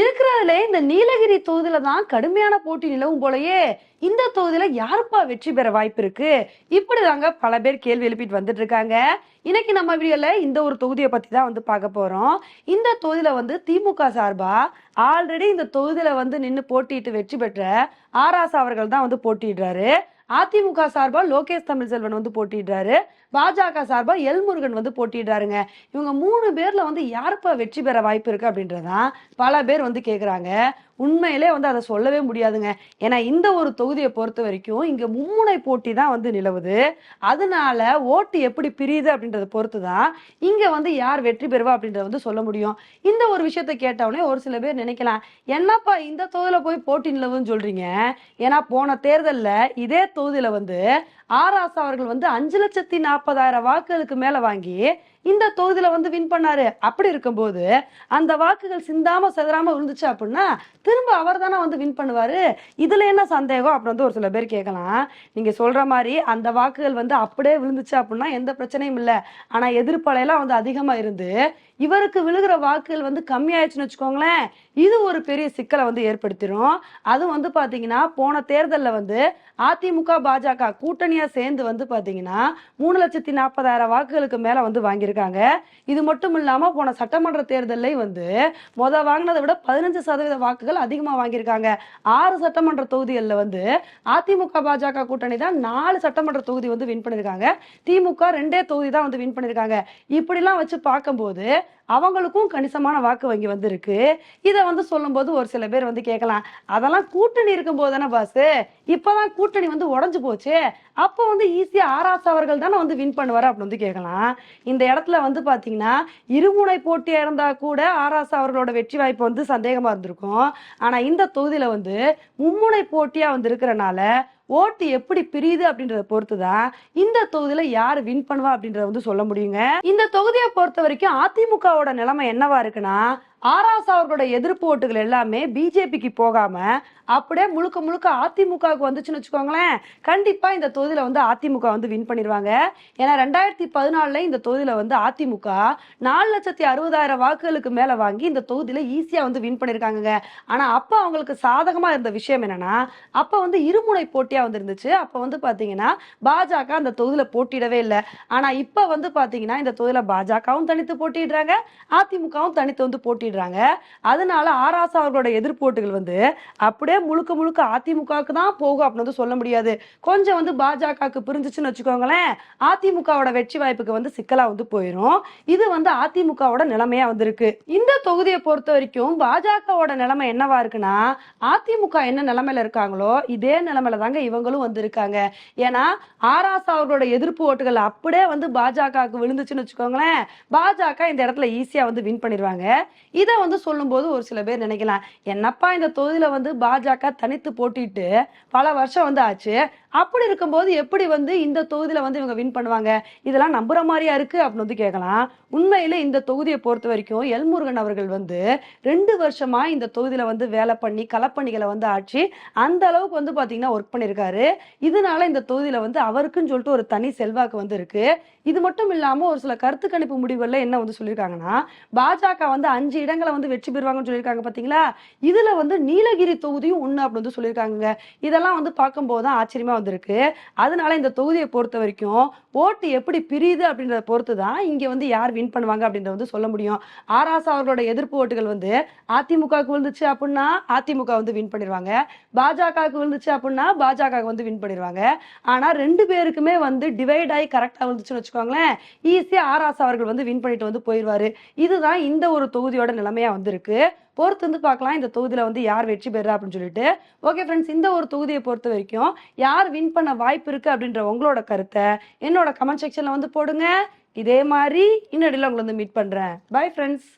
இருக்கிறதுல இந்த நீலகிரி தொகுதியில தான் கடுமையான போட்டி நிலவும் போலயே இந்த தொகுதியில யாருப்பா வெற்றி பெற வாய்ப்பு இருக்கு? இப்படிதாங்க பல பேர் கேள்வி எழுப்பிட்டு வந்துட்டு இருக்காங்க. இன்னைக்கு நம்ம வீடியோல இந்த ஒரு தொகுதியை பத்தி தான் வந்து பார்க்க போறோம். இந்த தொகுதியில வந்து திமுக சார்பா ஆல்ரெடி இந்த தொகுதியில வந்து நின்று போட்டியிட்டு வெற்றி பெற்ற ஆராசா அவர்கள் தான் வந்து போட்டியிடுறாரு. அதிமுக சார்பாக லோகேஷ் தமிழ்செல்வன் வந்து போட்டிடுறாரு பாஜக சார்பாக எல் முருகன் வந்து போட்டிடுறாருங்க இவங்க மூணு பேர்ல வந்து யாருப்பா வெற்றி பெற வாய்ப்பு இருக்கு அப்படின்றதான் பல பேர் வந்து கேட்குறாங்க உண்மையிலே வந்து அதை சொல்லவே முடியாதுங்க. ஏன்னா இந்த ஒரு தொகுதியை பொறுத்த வரைக்கும் இங்க மும்முனை போட்டி தான் வந்து நிலவுது. அதனால ஓட்டு எப்படி பிரியுது அப்படின்றத பொறுத்து தான் இங்க வந்து யார் வெற்றி பெறுவா அப்படின்றத வந்து சொல்ல முடியும். இந்த ஒரு விஷயத்த கேட்டவுடனே ஒரு சில பேர் நினைக்கலாம் என்னப்பா இந்த தொகுதியில போய் போட்டி நிலவுன்னு சொல்றீங்க? ஏன்னா போன தேர்தலில் இதே தொகுதியில் வந்து ஆராசா அவர்கள் வந்து அஞ்சு லட்சத்தி நாற்பதாயிரம் வாக்குகளுக்கு மேல வாங்கி இந்த தொகுதியில வந்து வின் பண்ணாரு. அப்படி இருக்கும்போது அந்த வாக்குகள் சிந்தாம செதறாம விழுந்துச்சு அப்படின்னா திரும்ப அவர் தானே வந்து வின் பண்ணுவாரு. இதுல என்ன சந்தேகம்? அப்படின்னு வந்து ஒரு சில பேர் கேட்கலாம். நீங்க சொல்ற மாதிரி அந்த வாக்குகள் வந்து அப்படியே விழுந்துச்சு அப்படின்னா எந்த பிரச்சனையும் இல்லை. ஆனா எதிர்ப்பலையெல்லாம் வந்து அதிகமா இருந்து இவருக்கு விழுகிற வாக்குகள் வந்து கம்மியாயிடுச்சுன்னு வச்சுக்கோங்களேன். இது ஒரு பெரிய சிக்கலை வந்து ஏற்படுத்திடும் அதுவும் வந்து பாத்தீங்கன்னா போன தேர்தலில் வந்து அதிமுக பாஜக கூட்டணியா தனியாக சேர்ந்து வந்து பார்த்தீங்கன்னா மூணு லட்சத்தி நாற்பதாயிரம் வாக்குகளுக்கு மேலே வந்து வாங்கியிருக்காங்க. இது மட்டும் இல்லாமல் போன சட்டமன்ற தேர்தலையும் வந்து மொதல் வாங்கினதை விட பதினஞ்சு சதவீத வாக்குகள் அதிகமாக வாங்கியிருக்காங்க. ஆறு சட்டமன்ற தொகுதிகளில் வந்து அதிமுக பாஜக கூட்டணி தான் நாலு சட்டமன்ற தொகுதி வந்து வின் பண்ணியிருக்காங்க. திமுக ரெண்டே தொகுதி தான் வந்து வின் பண்ணியிருக்காங்க. இப்படிலாம் வச்சு பார்க்கும்போது அவங்களுக்கும் கணிசமான வாக்கு வங்கி வந்திருக்கு. இதை வந்து சொல்லும்போது ஒரு சில பேர் வந்து கேட்கலாம். அதெல்லாம் கூட்டணி இருக்கும்போது தானே பாஸ் இப்போதான் கூட்டணி வந்து உடஞ்சு போச்சு. அப்போ வந்து ஈஸியாக ஆராஸ் அவர்கள் தானே வந்து வின் பண்ணுவார் அப்படின்னு வந்து கேட்கலாம். இந்த இடத்துல வந்து பார்த்தீங்கன்னா இருமுனை போட்டியா இருந்தா கூட ஆராசா அவர்களோட வெற்றி வாய்ப்பு வந்து சந்தேகமா இருந்திருக்கும். ஆனா இந்த தொகுதியில வந்து மும்முனை போட்டியா வந்து இருக்கிறனால ஓட்டு எப்படி பிரியுது அப்படின்றத பொறுத்து தான் இந்த தொகுதியில யார் வின் பண்ணுவா அப்படின்றத வந்து சொல்ல முடியுங்க. இந்த தொகுதியை பொறுத்த வரைக்கும் அதிமுகவோட நிலைமை என்னவா இருக்குன்னா ஆராஸ் அவர்களோட எதிர்ப்பு ஓட்டுகள் எல்லாமே பிஜேபிக்கு போகாம அப்படியே முழுக்க முழுக்க அதிமுகவுக்கு வந்துச்சுன்னு வச்சுக்கோங்களேன். கண்டிப்பா இந்த தொகுதியில வந்து அதிமுக வந்து வின் பண்ணிடுவாங்க. ஏன்னா ரெண்டாயிரத்தி பதினாலுல இந்த தொகுதியில வந்து அதிமுக நாலு லட்சத்தி அறுபதாயிரம் வாக்குகளுக்கு மேல வாங்கி இந்த தொகுதியில ஈஸியா வந்து வின் பண்ணிருக்காங்க ஆனா அப்ப அவங்களுக்கு சாதகமா இருந்த விஷயம் என்னன்னா அப்ப வந்து இருமுனை போட்டியா வந்து இருந்துச்சு. அப்ப வந்து பாத்தீங்கன்னா பாஜக அந்த தொகுதியில போட்டியிடவே இல்லை. ஆனா இப்ப வந்து பாத்தீங்கன்னா இந்த தொகுதியில பாஜகவும் தனித்து போட்டியிடுறாங்க. அதிமுகவும் தனித்து வந்து போட்டியிடுறாங்க. அதனால ஆராசா அவர்களோட எதிர்ப்போட்டுகள் வந்து அப்படியே முழுக்க முழுக்க அதிமுகவுக்கு தான் போகும் அப்படின்னு வந்து சொல்ல முடியாது. கொஞ்சம் வந்து பாஜகவுக்கு பிரிஞ்சிச்சுன்னு வச்சுக்கோங்களேன். அதிமுகவோட வெற்றி வாய்ப்புக்கு வந்து சிக்கலா வந்து போயிடும் இது வந்து அதிமுகவோட நிலைமையா வந்திருக்கு. இந்த தொகுதியை பொறுத்த வரைக்கும் பாஜகவோட நிலைமை என்னவா இருக்குன்னா அதிமுக என்ன நிலைமையில இருக்காங்களோ இதே நிலைமையில தாங்க இவங்களும் வந்து இருக்காங்க ஏன்னா ஆராசா அவர்களோட எதிர்ப்பு ஓட்டுகள் அப்படியே வந்து பாஜகவுக்கு விழுந்துச்சுன்னு வச்சுக்கோங்களேன். பாஜக இந்த இடத்துல ஈஸியா வந்து வின் பண்ணிடுவாங்க. இதை வந்து சொல்லும்போது ஒரு சில பேர் நினைக்கலாம் என்னப்பா இந்த தொகுதியில வந்து பாஜக தனித்து போட்டிட்டு பல வருஷம் வந்து ஆச்சு அப்படி இருக்கும்போது எப்படி வந்து இந்த தொகுதியில வந்து இவங்க வின் பண்ணுவாங்க? இதெல்லாம் நம்புற மாதிரியா இருக்கு? அப்படின்னு வந்து கேட்கலாம். உண்மையில இந்த தொகுதியை பொறுத்த வரைக்கும் எல்முருகன் அவர்கள் வந்து ரெண்டு வருஷமா இந்த தொகுதியில வந்து வேலை பண்ணி களப்பணிகளை வந்து ஆட்சி அந்த அளவுக்கு வந்து பாத்தீங்கன்னா ஒர்க் பண்ணியிருக்காரு இதனால இந்த தொகுதியில வந்து அவருக்குன்னு சொல்லிட்டு ஒரு தனி செல்வாக்கு வந்து இருக்கு. இது மட்டும் இல்லாம ஒரு சில கருத்து கணிப்பு முடிவுகள்ல என்ன வந்து சொல்லியிருக்காங்கன்னா பாஜக வந்து அஞ்சு இடங்களை வந்து வெற்றி பெறுவாங்கன்னு சொல்லியிருக்காங்க பார்த்தீங்களா இதில் வந்து நீலகிரி தொகுதியும் ஒன்று அப்படின்னு வந்து சொல்லியிருக்காங்க இதெல்லாம் வந்து பார்க்கும்போது தான் ஆச்சரியமாக வந்திருக்கு. அதனால இந்த தொகுதியை பொறுத்த வரைக்கும் ஓட்டு எப்படி பிரியுது அப்படின்றத பொறுத்து தான் இங்கே வந்து யார் வின் பண்ணுவாங்க அப்படின்றத வந்து சொல்ல முடியும். ஆராசா அவர்களோட எதிர்ப்பு ஓட்டுகள் வந்து அதிமுகவுக்கு விழுந்துச்சு அப்படின்னா அதிமுக வந்து வின் பண்ணிடுவாங்க. பாஜகவுக்கு விழுந்துச்சு அப்படின்னா பாஜக வந்து வின் பண்ணிடுவாங்க. ஆனால் ரெண்டு பேருக்குமே வந்து டிவைட் ஆகி கரெக்டாக வந்துச்சுன்னு வச்சுக்கோங்களேன். ஈஸியாக ஆராசா அவர்கள் வந்து வின் பண்ணிட்டு வந்து போயிடுவாரு. இதுதான் இந்த ஒரு தொகுதியோட நிலைமையா வந்திருக்கு. பொறுத்து வந்து பார்க்கலாம். இந்த தொகுதியில் வந்து யார் வெற்றி பெறா அப்படின்னு சொல்லிட்டு. ஓகே ஃப்ரெண்ட்ஸ் இந்த ஒரு தொகுதியை பொறுத்த வரைக்கும் யார் வின் பண்ண வாய்ப்பு இருக்கு அப்படின்ற உங்களோட கருத்தை என்னோட கமெண்ட் செக்ஷன்ல வந்து போடுங்க. இதே மாதிரி இன்னடியில் உங்களை வந்து மீட் பண்றேன். Bye friends